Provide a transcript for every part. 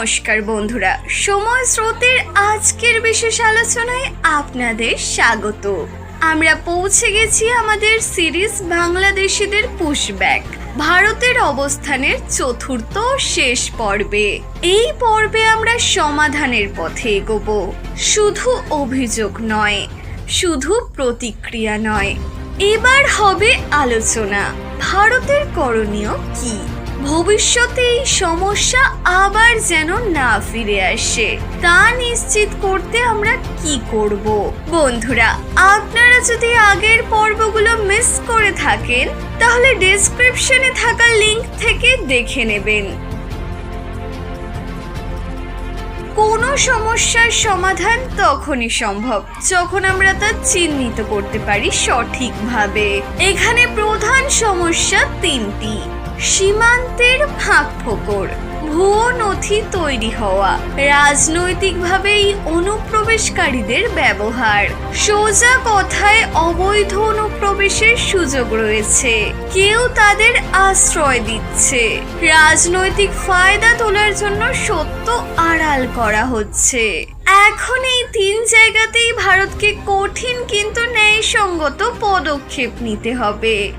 নমস্কার বন্ধুরা, সময় স্রোতের আজকের বিশেষ আলোচনায় আপনাদের স্বাগত। আমরা পৌঁছে গেছি আমাদের সিরিজ বাংলাদেশিদের পুশব্যাক ভারতের অবস্থানের চতুর্থ শেষ পর্বে। এই পর্বে আমরা সমাধানের পথে এগোবো। শুধু অভিযোগ নয়, শুধু প্রতিক্রিয়া নয়। এবার হবে আলোচনা, ভারতের করণীয় কি? ভবিষ্যতে এই সমস্যা আবার যেন না ফিরে আসে। তা নিশ্চিত করতে আমরা কি করব? বন্ধুরা, আপনারা যদি আগের পর্বগুলো মিস করে থাকেন, তাহলে ডেসক্রিপশনে থাকা লিংক থেকে দেখে নেবেন। কোনো সমস্যার সমাধান তখনই সম্ভব যখন আমরা তা চিহ্নিত করতে পারি সঠিকভাবে। এখানে প্রধান সমস্যা তিনটি। সীমান্তের ফাঁক ফোকর ভুয়ো নথি তৈরি হওয়া, রাজনৈতিকভাবে এই অনুপ্রবেশকারীদের ব্যবহার। সোজা কথায় অবৈধ অনুপ্রবেশের সুযোগ রয়েছে। কেউ তাদের আশ্রয় দিচ্ছে। রাজনৈতিক ফায়দা তোলার জন্য সত্য আড়াল করা হচ্ছে। এখন এই তিন জায়গাতেই ভারতকে কঠিন কিন্তু ন্যায়সঙ্গত পদক্ষেপ নিতে হবে।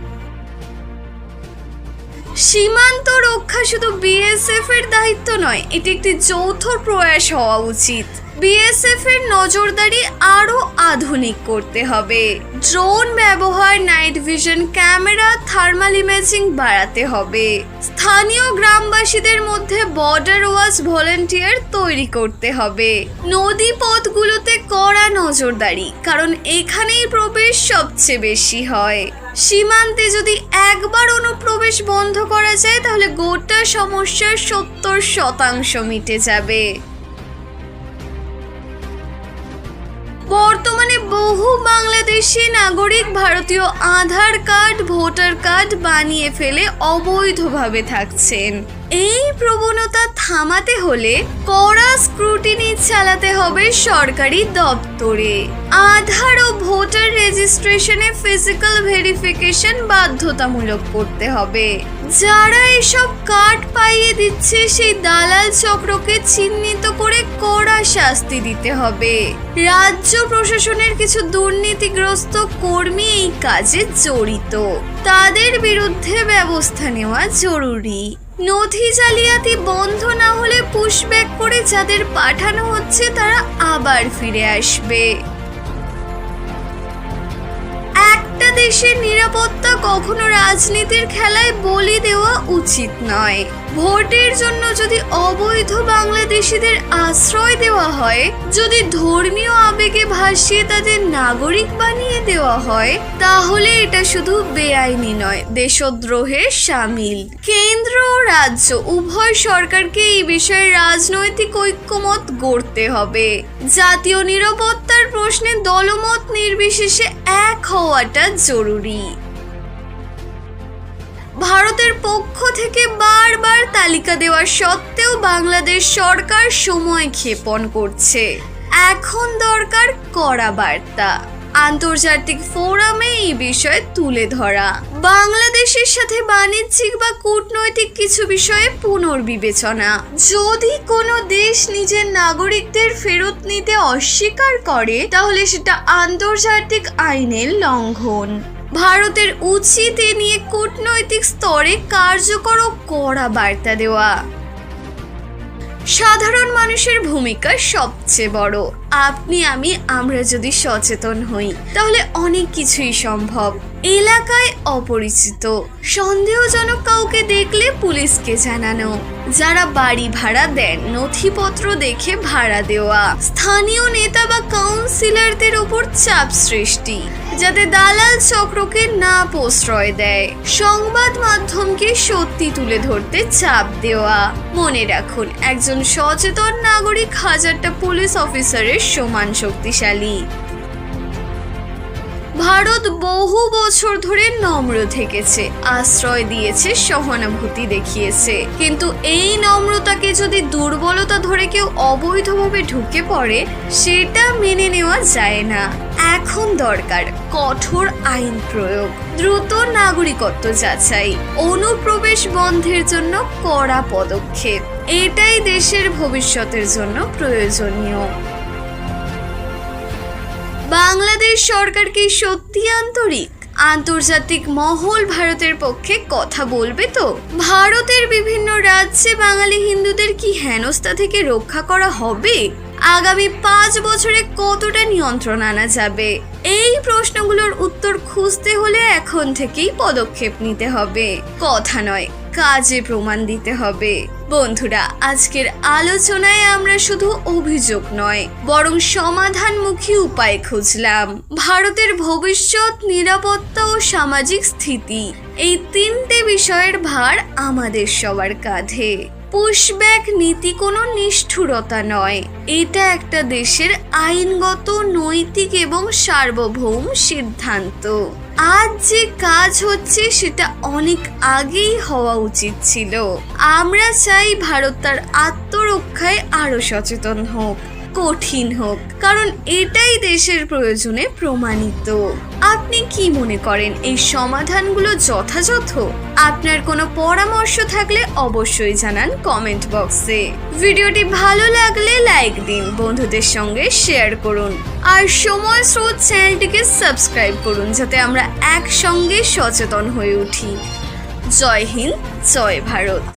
সীমান্ত রক্ষা শুধু বিএসএফ এর দায়িত্ব নয় এটি একটি যৌথ প্রয়াস হওয়া উচিত। বিএসএফ এর নজরদারি আরও আধুনিক করতে হবে। ড্রোন ব্যবহার, night vision camera, thermal imaging বাড়াতে হবে। স্থানীয় গ্রামবাসীদের মধ্যে বর্ডার ওয়াচ ভলেন্টিয়ার তৈরি করতে হবে। নদী পথগুলোতে কড়া নজরদারি, কারণ এখানেই প্রবেশ সবচেয়ে বেশি হয়। সীমান্তে যদি একবার অনুপ্রবেশ বন্ধ করা যায়, তাহলে গোটা সমস্যার সত্তর শতাংশ মিটে যাবে। বহু বাংলাদেশি নাগরিক ভারতীয় আধার কার্ড, ভোটার কার্ড বানিয়ে ফেলে অবৈধভাবে থাকছেন। এই প্রবণতা থামাতে হলে কড়া স্ক্রুটিনি চালাতে হবে সরকারি দপ্তরে। আধার ও ভোটার রেজিস্ট্রেশনে ফিজিক্যাল ভেরিফিকেশন বাধ্যতামূলক করতে হবে। যারা এসব কার্ড পাইয়ে দিচ্ছে, সেই দালাল চক্রকে চিহ্নিত করে কড়া শাস্তি দিতে হবে। রাজ্য প্রশাসনের কিছু দুর্নীতিগ্রস্ত কর্মী এই কাজে জড়িত। তাদের বিরুদ্ধে ব্যবস্থা নেওয়া জরুরি। নথি জালিয়াতি বন্ধ না হলে পুশব্যাক করে যাদের পাঠানো হচ্ছে, তারা আবার ফিরে আসবে। দেশের নিরাপত্তা কখনো রাজনীতির খেলায় বলি দেওয়া উচিত নয়। ভোটের জন্য যদি অবৈধ বাংলাদেশিদের আশ্রয় দেওয়া হয়, যদি ধর্মীয় আবেগে ভাসিয়ে তাদের নাগরিক বানিয়ে দেওয়া হয়, তাহলে এটা শুধু বেআইনি নয় দেশদ্রোহের সামিল। কেন্দ্র ও রাজ্য, উভয় সরকারকে এই বিষয়ে রাজনৈতিক ঐক্যমত গড়তে হবে। জাতীয় নিরাপত্তার প্রশ্নে দলমত নির্বিশেষে এক হওয়াটা জরুরি। ভারতের পক্ষ থেকে বারবার তালিকা দেওয়া সত্ত্বেও বাংলাদেশ সরকার সময় ক্ষেপণ করছে। এখন দরকার কড়া বার্তা। আন্তর্জাতিক ফোরামে এই বিষয়ে তুলে ধরা। বাংলাদেশের সাথে বাণিজ্যিক বা কূটনৈতিক কিছু বিষয়ে পুনর্বিবেচনা। যদি কোনো দেশ নিজের নাগরিকদের ফেরত নিতে অস্বীকার করে, তাহলে সেটা আন্তর্জাতিক আইনের লঙ্ঘন। ভারতের উচিত এ নিয়ে কূটনৈতিক স্তরে কার্যকর কড়া বার্তা দেওয়া। সাধারণ মানুষের ভূমিকা সবচেয়ে বড়। আপনি, আমি, আমরা যদি সচেতন হই, তাহলে অনেক কিছুই সম্ভব। এলাকায় অপরিচিত। সন্দেহজনক কাউকে দেখলে পুলিশকে জানানো। যারা বাড়ি ভাড়া দেন, নথিপত্র দেখে ভাড়া দেওয়া। স্থানীয় নেতা বা কাউন্সিলরদের ওপর চাপ সৃষ্টি, যাতে দালাল চক্রকে না প্রশ্রয় দেয়। সংবাদ মাধ্যমকে সত্যি তুলে ধরতে চাপ দেওয়া। মনে রাখুন, একজন সচেতন নাগরিক হাজারটা পুলিশ অফিসারের সমান শক্তিশালী। ভারত বহু বছর ধরে নম্র থেকেছে। আশ্রয় দিয়েছে, সহানুভূতি দেখিয়েছে। কিন্তু এই নম্রতাকে যদি দুর্বলতা ধরে কেউ অবৈধভাবে ঢুকে পড়ে, সেটা মেনে নেওয়া যায় না। এখন দরকার কঠোর আইন প্রয়োগ। দ্রুত নাগরিকত্ব যাচাই। অনুপ্রবেশ বন্ধের জন্য কড়া পদক্ষেপ। এটাই দেশের ভবিষ্যতের জন্য প্রয়োজনীয়। বাংলাদেশ সরকার কি সত্যি আন্তরিক? আন্তর্জাতিক মহল ভারতের পক্ষে কথা বলবে তো? ভারতের বিভিন্ন রাজ্যে বাঙালি হিন্দুদের কি হেনস্থা থেকে রক্ষা করা হবে? আগামী পাঁচ বছরে কতটা নিয়ন্ত্রণ আনা যাবে? এই প্রশ্নগুলোর উত্তর খুঁজতে হলে এখন থেকেই পদক্ষেপ নিতে হবে। কথা নয়, কাজে প্রমাণ দিতে হবে। বন্ধুরা, আজকের আলোচনায় আমরা শুধু অভিযোগ নয়, বরং সমাধানমুখী উপায় খুঁজলাম। ভারতের ভবিষ্যৎ, নিরাপত্তা ও সামাজিক স্থিতি, এই তিনটে বিষয়ের ভার আমাদের সবার কাঁধে। পুশব্যাক নীতি কোনো নিষ্ঠুরতা নয়। এটা একটা দেশের আইনগত, নৈতিক এবং সার্বভৌম সিদ্ধান্ত। আজ যে কাজ হচ্ছে, সেটা অনেক আগেই হওয়া উচিত ছিল। আমরা চাই ভারত তার আত্মরক্ষায় আরও সচেতন হোক। কঠিন হোক, কারণ এটাই দেশের প্রয়োজনে প্রমাণিত। আপনি কি মনে করেন এই সমাধানগুলো যথাযথ? আপনার কোনো পরামর্শ থাকলে অবশ্যই জানান কমেন্ট বক্সে। ভিডিওটি ভালো লাগলে লাইক দিন, বন্ধুদের সঙ্গে শেয়ার করুন। আর সময় স্রোত চ্যানেলটিকে সাবস্ক্রাইব করুন, যাতে আমরা একসঙ্গে সচেতন হয়ে উঠি। জয় হিন্দ, জয় ভারত।